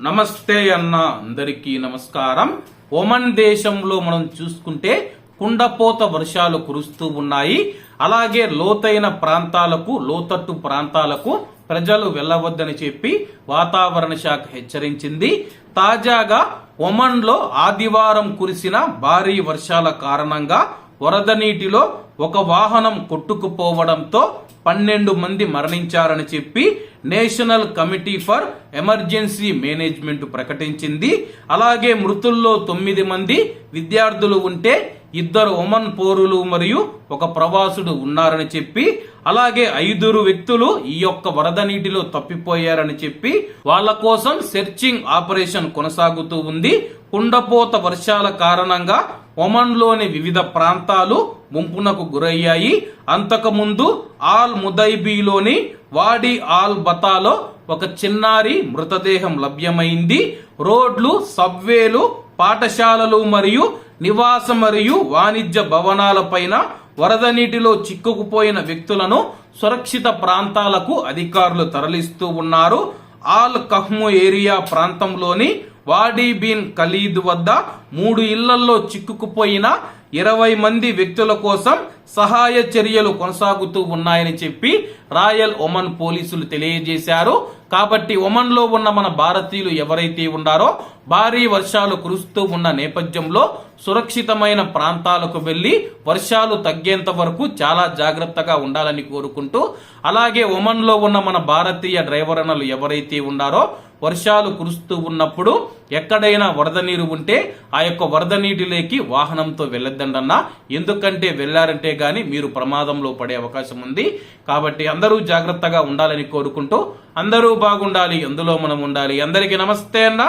నమస్తే అన్న అందరికీ నమస్కారం. ఒమన్ దేశంలో మనం చూసుకుంటే కుండపోత వర్షాలు కురుస్తూ ఉన్నాయి. అలాగే లోతైన ప్రాంతాలకు లోతట్టు ప్రాంతాలకు ప్రజలు వెళ్ళవద్దని చెప్పి వాతావరణ శాఖ హెచ్చరించింది. తాజాగా ఒమన్లో ఆదివారం కురిసిన భారీ వర్షాల కారణంగా వరద నీటిలో ఒక వాహనం కొట్టుకుపోవడంతో పన్నెండు మంది మరణించారని చెప్పి national committee for emergency management ప్రకటించింది. అలాగే మృతుల్లో తొమ్మిది మంది విద్యార్థులు ఉంటే ఇద్దరు ఒమన్ పౌరులు మరియు ఒక ప్రవాసుడు ఉన్నారని చెప్పి అలాగే ఐదుగురు వ్యక్తులు ఈ యొక్క వరద నీటిలో తప్పిపోయారని చెప్పి వాళ్ళ కోసం సెర్చింగ్ ఆపరేషన్ కొనసాగుతూ ఉంది. కుండపోత వర్షాల కారణంగా ఒమన్లోని వివిధ ప్రాంతాలు ముంపునకు గురయ్యాయి. అంతకుముందు ఆల్ ముదైబీలోని వాడి ఆల్ బతాలో ఒక చిన్నారి మృతదేహం లభ్యమైంది. రోడ్లు సబ్వేలు పాఠశాలలు మరియు నివాస మరియు వాణిజ్య భవనాలపైన వరద నీటిలో చిక్కుకుపోయిన వ్యక్తులను సురక్షిత ప్రాంతాలకు అధికారులు తరలిస్తూ ఉన్నారు. ఆల్ కహ్ము ఏరియా ప్రాంతంలోని వాడీ బిన్ ఖలీద్ వద్ద మూడు ఇళ్ళలో చిక్కుకుపోయిన ఇరవై మంది వ్యక్తుల కోసం సహాయ చర్యలు కొనసాగుతూ ఉన్నాయని చెప్పి రాయల్ ఒమన్ పోలీసులు తెలియజేశారు. కాబట్టి ఒమన్లో ఉన్న మన భారతీయులు ఎవరైతే ఉన్నారో భారీ వర్షాలు కురుస్తూ ఉన్న నేపథ్యంలో సురక్షితమైన ప్రాంతాలకు వెళ్ళి వర్షాలు తగ్గేంత వరకు చాలా జాగ్రత్తగా ఉండాలని కోరుకుంటూ అలాగే ఒమన్లో ఉన్న మన భారతీయ డ్రైవర్ అన్నలు ఎవరైతే ఉన్నారో వర్షాలు కురుస్తూ ఉన్నప్పుడు ఎక్కడైనా వరద నీరు ఉంటే ఆ యొక్క వరద నీటిలోకి వాహనంతో వెళ్ళొద్దండన్నా ఎందుకంటే వెళ్ళారంటే కానీ మీరు ప్రమాదంలో పడే అవకాశం ఉంది. కాబట్టి అందరూ జాగ్రత్తగా ఉండాలని కోరుకుంటూ అందరూ బాగుండాలి అందులో మనం ఉండాలి. అందరికీ నమస్తే అన్న.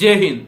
జై హింద్.